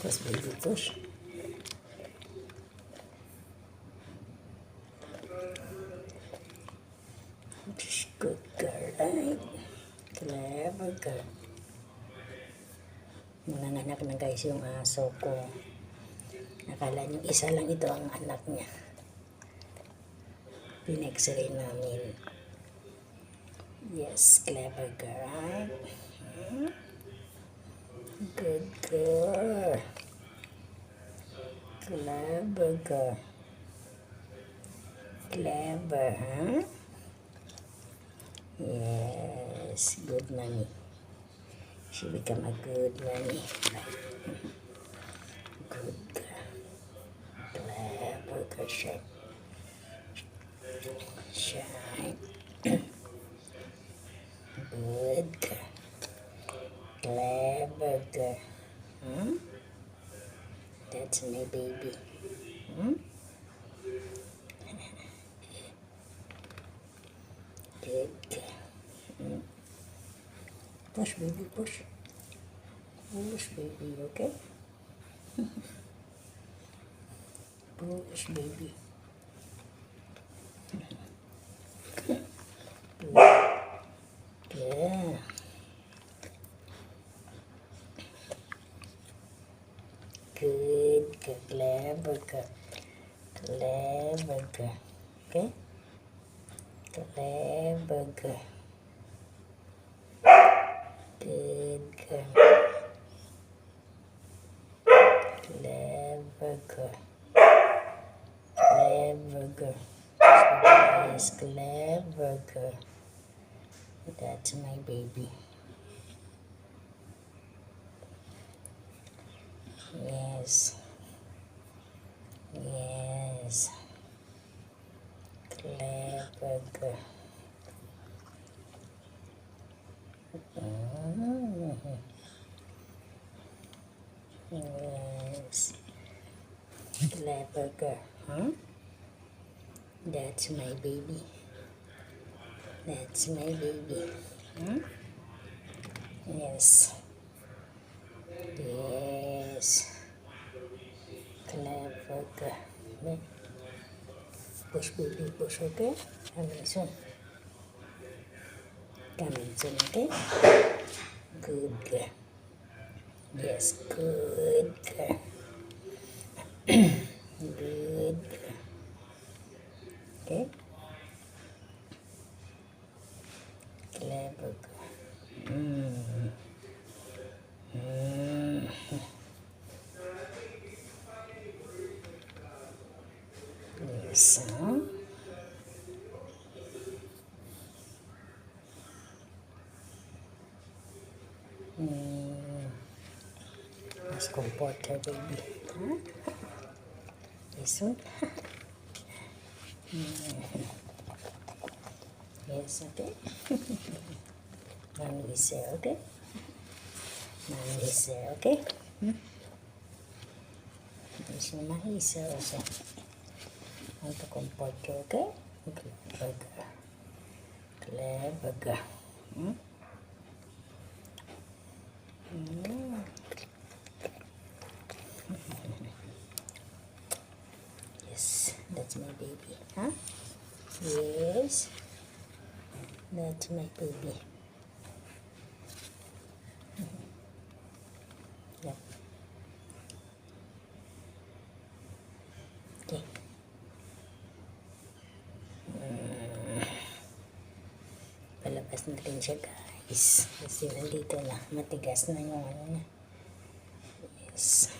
push. Good girl? Clever girl. Nanganak na guys yung aso ko. Nakala niyo isa lang ito ang anak niya. Pin-x-ray namin. Yes, clever girl, right? Hmm? Good girl. Clever girl. Clever, huh? Yes, good mommy. She become a good mommy. Good girl. Clever girl, shine. Shine. Good girl. Clever girl. Hmm? That's my baby. Hmm? Good. Hmm? Push, baby, push. Push, baby, okay? push, baby. Yeah. Good, good, clever, good, clever, good. Okay? Clever, good. Good, good. Clever, good. Clever, good. Yes, clever, good. That's my baby. Yes. Clever girl. Mm. Yes. Clever huh? That's my baby. That's my baby. Huh? Yes. Yes. Clever girl. পুষ্পগুলি পোষকে amazon amazon okay good girl yes good girl good girl okay Let's comport her baby. One? Mm. Yes, okay. Mommy is there, okay? Mommy is there, okay? Hmm? Yes, Mommy is there also. Want to? Clever. Clever. Hmm? Mm. Yes, that's my baby, huh? Yes. That's my baby. Yep. Okay. Mm. Palabas na rin siya guys. Kasi nandito na. Matigas na yung ano. Yes. Yes.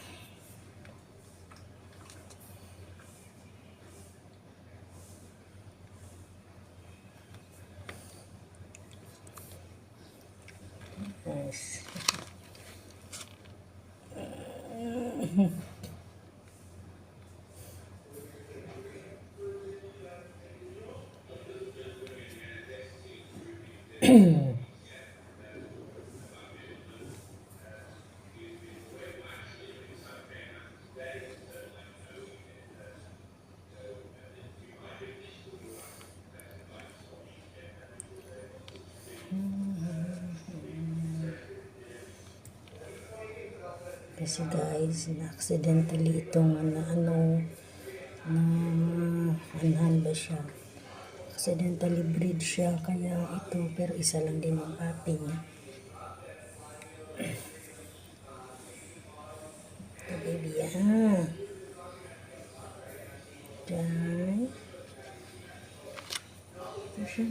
흠흠 Kasi guys, na-accidentally itong ano, ano, na anhan ba siya. Accidentally breed siya, kaya ito, pero isa lang din ang papi niya. Ito baby, ah. Diyan. Ito siya,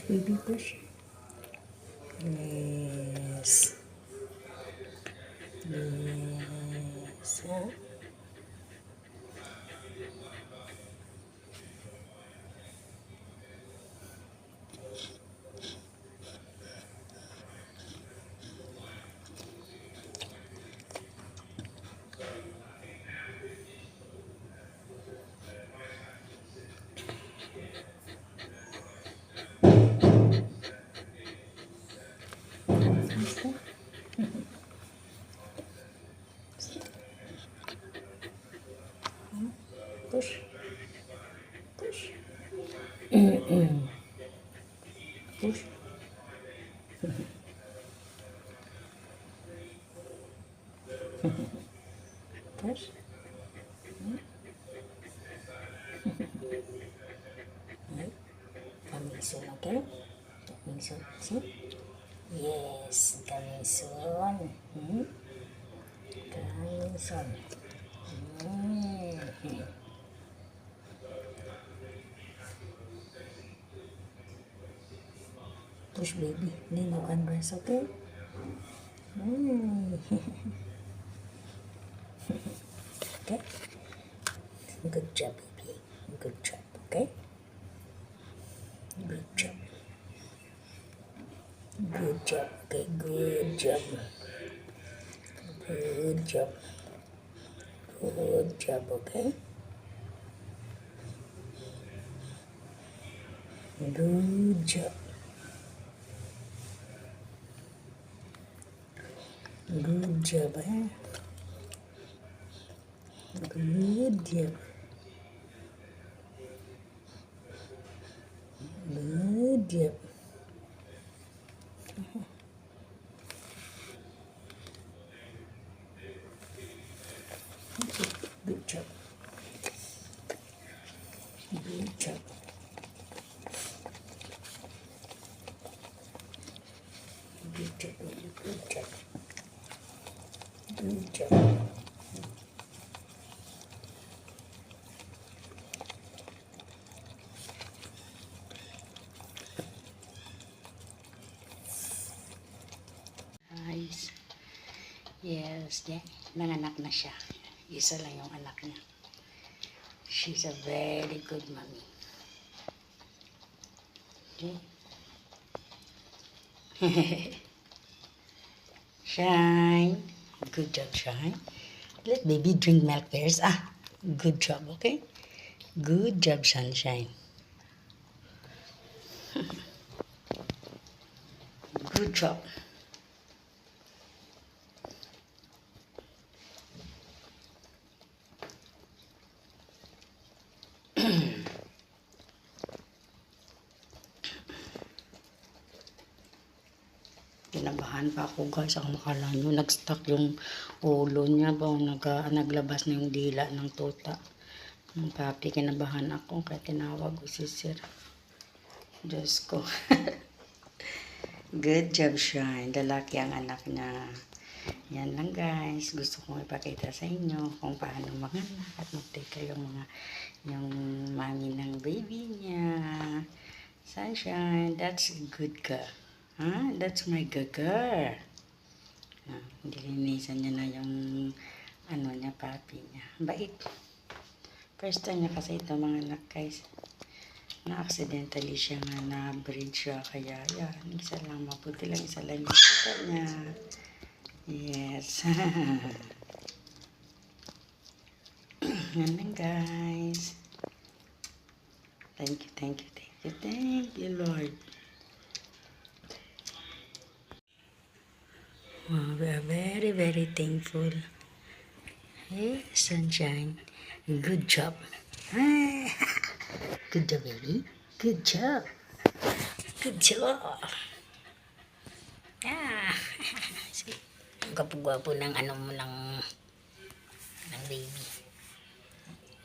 Baby, push. Push. Push. Mm-mm. Push. Coming soon, okay? Coming soon. See? Yes, coming soon. Hmm? Coming soon. Hmm. Push baby. Then you can rest, okay? Hmm. okay? Good job, baby. Good job, okay? Good job. Good job. Okay, good job. Good job. Good job, okay? Good job. Good job, eh? Good job. Good job. Good job. Good job. Good job. Good job. Job. Guys, yes, yeah, nanganak na siya. Isa lang yung anak niya. She's a very good mommy. Okay. Shine. Good job, Shine. Let baby drink milk first. Ah, good job, okay? Good job, Sunshine. good job. Kinabahan pa ako guys. Ang makala nyo, nag-stuck yung ulo niya ba? Nag, naglabas na yung dila ng tuta. Ang papi, kinabahan ako. Kaya tinawag ko si sir. Diyos ko. Good job, Shine. Lalaki ang anak niya. Yan lang guys. Gusto kong ipakita sa inyo kung paano manganak at mag-take kayo mga yung mami ng baby niya. Sunshine, that's good ka. Ha? That's my gaga. Ah, nilinisan niya na yung ano niya, papi niya. Bait. First time niya kasi ito mga anak guys. Na-accidentally siya nga na-breed siya. Kaya yan, isa lang. Mabuti lang isa lang yung kita niya. Yes. Yan lang guys. Thank you, thank you, thank you, thank you, Lord. Wow, we are very, very thankful. Hey, sunshine. Good job. Good job, baby. Good job. Good job. Ah. Ang gwapo-gwapo ng ano mo ng ng baby.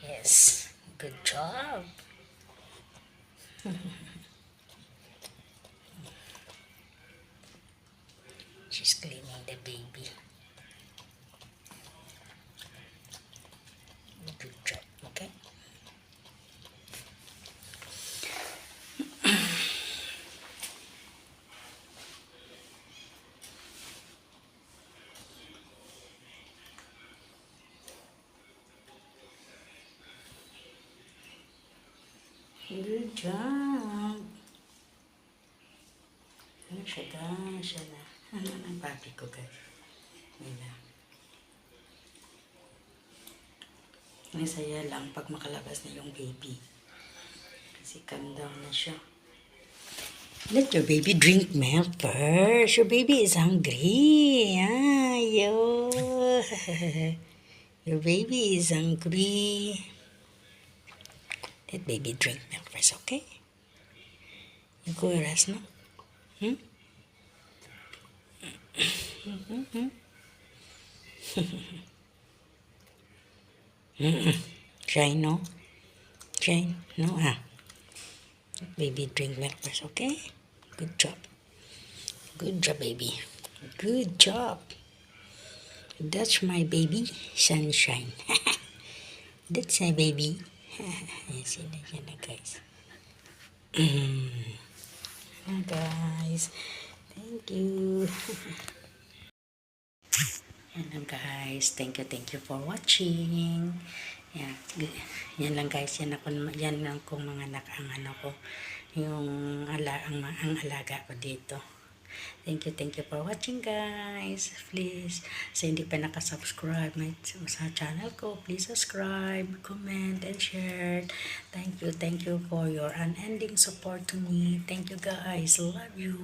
Yes. Good job. She's cleaning the baby. Good job. Okay? Good job. Ano siya ga? Siya na. Ano ang papi ko guys? Nila. Masaya lang pag makalabas na yung baby. Kasi calm down na siya. Let your baby drink milk first. Your baby is hungry. Ah, yo. Your baby is hungry. Let baby drink milk first, okay? You go rest, no? Hmm? Shine, no? Shine, no? Ah. Baby drink milk first, okay? Good job. Good job, baby. Good job. That's my baby, sunshine. That's my baby. Sila yan na guys. Yan guys. Thank you. Yan lang guys. Thank you, thank you for watching. Yan, yan lang guys. Yan, ako, yan lang kung mga anak ang ano ko. Yung ala, ang, ang alaga ko dito. Thank you, thank you for watching guys. Please, sa hindi pa nakasubscribe my, sa channel ko, please subscribe, comment, and share. Thank you, thank you for your unending support to me. Thank you guys. Love you.